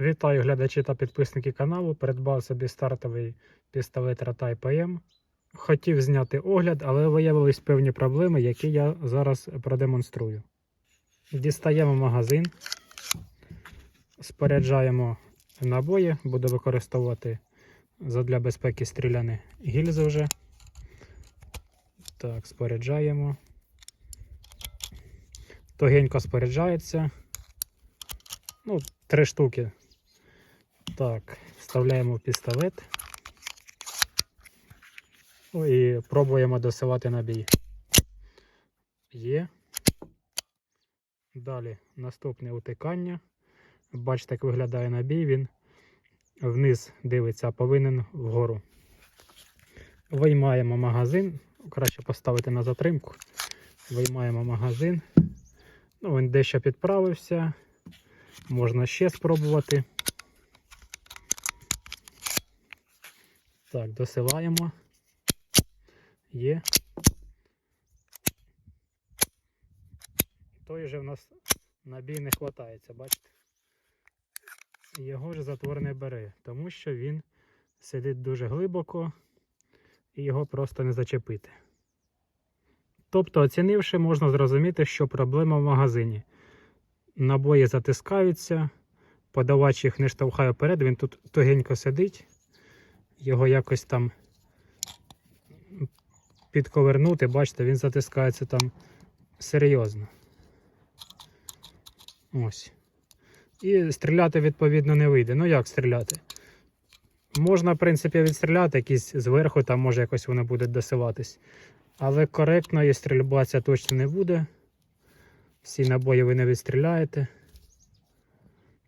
Вітаю глядачі та підписники каналу. Придбав собі стартовий пістолет Ratai PM. Хотів зняти огляд, але виявились певні проблеми, які я зараз продемонструю. Дістаємо магазин, споряджаємо набої, буду використовувати задля безпеки стріляни гільзи вже. Так, споряджаємо. Тугенько споряджається. Ну, три штуки. Так, вставляємо пістолет. Ну і пробуємо досилати набій. Є. Далі наступне утикання. Бачите, як виглядає набій, він вниз дивиться, а повинен вгору. Виймаємо магазин. Краще поставити на затримку. Виймаємо магазин. Ну, він дещо підправився. Можна ще спробувати. Так, досилаємо. Є. Той же в нас набій не хватається, бачите? Його ж затвор не бере, тому що він сидить дуже глибоко і його просто не зачепити. Тобто, оцінивши, можна зрозуміти, що проблема в магазині. Набої затискаються, подавач їх не штовхає вперед, він тут тугенько сидить, його якось там підковернути, бачите, він затискається там серйозно. Ось. І стріляти, відповідно, не вийде. Ну як стріляти? Можна, в принципі, відстріляти якісь зверху, там може якось воно буде досилатись. Але коректної стрільба ця точно не буде. Всі набої ви не відстріляєте.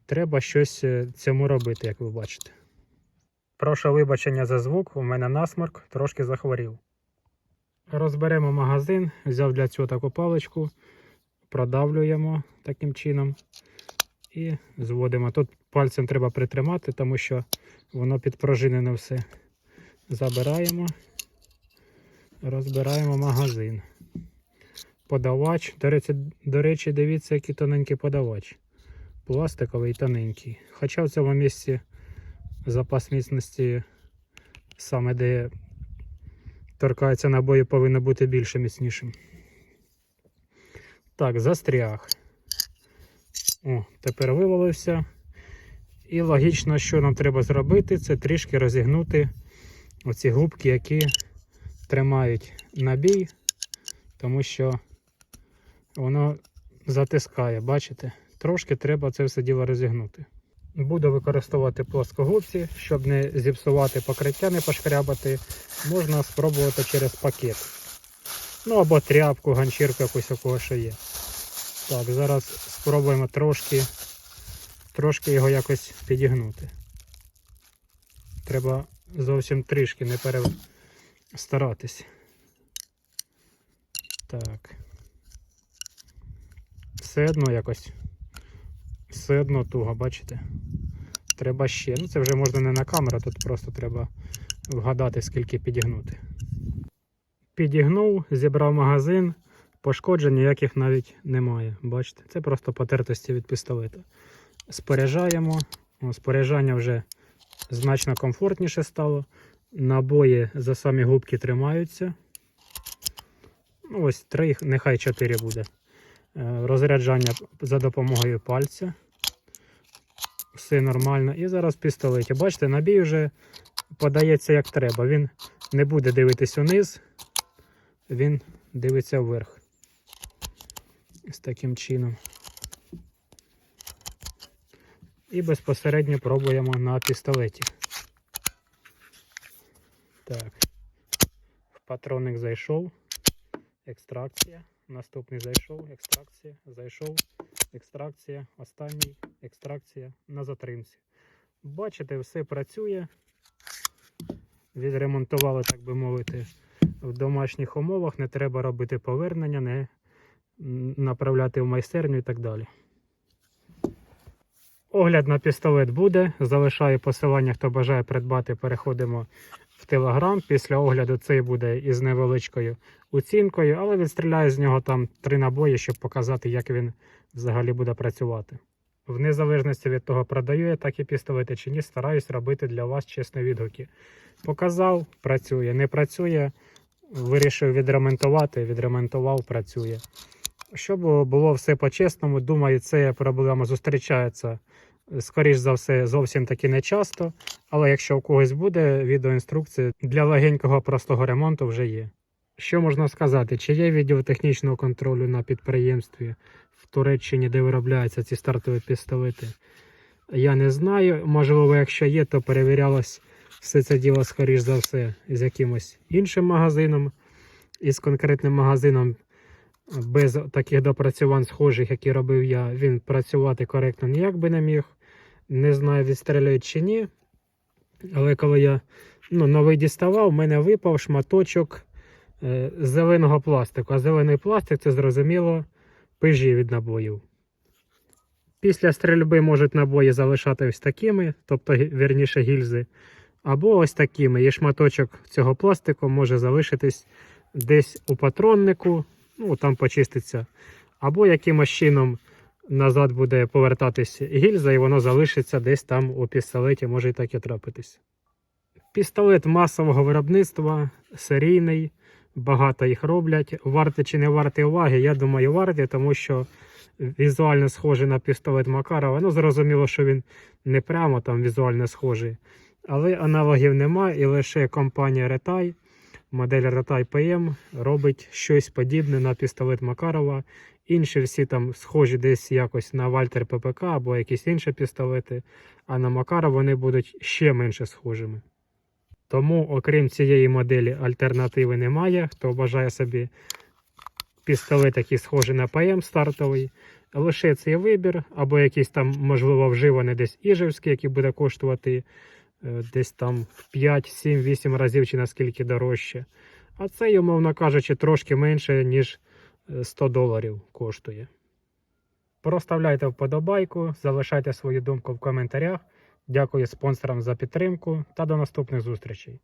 Треба щось е, цьому робити, як ви бачите. Прошу вибачення за звук, у мене насморк, трошки захворів. Розберемо магазин, взяв для цього таку паличку, продавлюємо таким чином і зводимо. Тут пальцем треба притримати, тому що воно підпружинене все. Забираємо, розбираємо магазин. Подавач. До речі, до речі, дивіться, який тоненький подавач. Пластиковий тоненький. Хоча в цьому місці запас міцності, саме де торкається набої, повинно бути більше міцнішим. Так, застряг. О, тепер вивалився. І логічно, що нам треба зробити, це трішки розігнути оці губки, які тримають набій, тому що воно затискає, бачите? Трошки треба це все діло розігнути. Буду використовувати плоскогубці, щоб не зіпсувати покриття, не пошкрябати. Можна спробувати через пакет. Ну або тряпку, ганчірку якусь у кого що є. Так, зараз спробуємо трошки, трошки його якось підігнути. Треба зовсім трішки не перестаратись. Так. Все одно якось. Все одно туго, бачите? Треба ще. Ну це вже можна не на камеру, тут просто треба вгадати, скільки підігнути. Підігнув, зібрав магазин, пошкоджень ніяких навіть немає. Бачите, це просто потертості від пістолета. Споряджаємо. Споряджання вже значно комфортніше стало. Набої за самі губки тримаються. Ну, ось три, нехай чотири буде. Е, Розряджання за допомогою пальця. Все нормально. І зараз пістолеті. Бачите, набій вже подається як треба. Він не буде дивитись униз, він дивиться вверх. З таким чином. І безпосередньо пробуємо на пістолеті. Так. В патронник зайшов. Екстракція. Наступний зайшов, екстракція, зайшов, екстракція, останній екстракція на затримці. Бачите, все працює. Відремонтували, так би мовити, в домашніх умовах. Не треба робити повернення, не направляти в майстерню і так далі. Огляд на пістолет буде. Залишаю посилання, хто бажає придбати, переходимо в Телеграм. Після огляду цей буде із невеличкою оцінкою, але відстріляю з нього там три набої, щоб показати, як він взагалі буде працювати. В незалежності від того, продаю я такі пістолети чи ні, стараюсь робити для вас чесні відгуки. Показав, працює, не працює, вирішив відремонтувати, відремонтував, працює. Щоб було все по-чесному, думаю, ця проблема зустрічається, скоріш за все, зовсім таки не часто. Але якщо у когось буде відеоінструкція для легенького простого ремонту вже є. Що можна сказати? Чи є відділ технічного контролю на підприємстві в Туреччині, де виробляються ці стартові пістолети? Я не знаю. Можливо, якщо є, то перевірялось все це діло, скоріш за все, з якимось іншим магазином, із конкретним магазином без таких допрацювань схожих, які робив я, він працювати коректно ніяк би не міг. Не знаю, відстрілюють чи ні. Але коли я ну, новий діставав, в мене випав шматочок зеленого пластику. А зелений пластик це зрозуміло пижі від набоїв. Після стрільби можуть набої залишати ось такими, тобто вірніше гільзи, або ось такими. І шматочок цього пластику може залишитись десь у патроннику, ну там почиститься, або якимось чином назад буде повертатись гільза, і воно залишиться десь там у пістолеті, може і таке трапитись. Пістолет масового виробництва, серійний, багато їх роблять. Варти чи не варти уваги, я думаю, варті, тому що візуально схожий на пістолет Макарова. Ну, зрозуміло, що він не прямо там візуально схожий. Але аналогів нема, і лише компанія Retai, модель Retai PM, робить щось подібне на пістолет Макарова. Інші всі там схожі десь якось на Вальтер ППК або якісь інші пістолети, а на Макаров вони будуть ще менше схожими. Тому, окрім цієї моделі, альтернативи немає. Хто бажає собі пістолет, який схожий на ПМ стартовий, лише цей вибір, або якийсь там, можливо, вживаний десь іжевський, який буде коштувати е, десь там в 5, 7, 8 разів чи наскільки дорожче. А цей, умовно кажучи, трошки менше, ніж е, 100 доларів коштує. Проставляйте вподобайку, залишайте свою думку в коментарях. Дякую спонсорам за підтримку та до наступних зустрічей.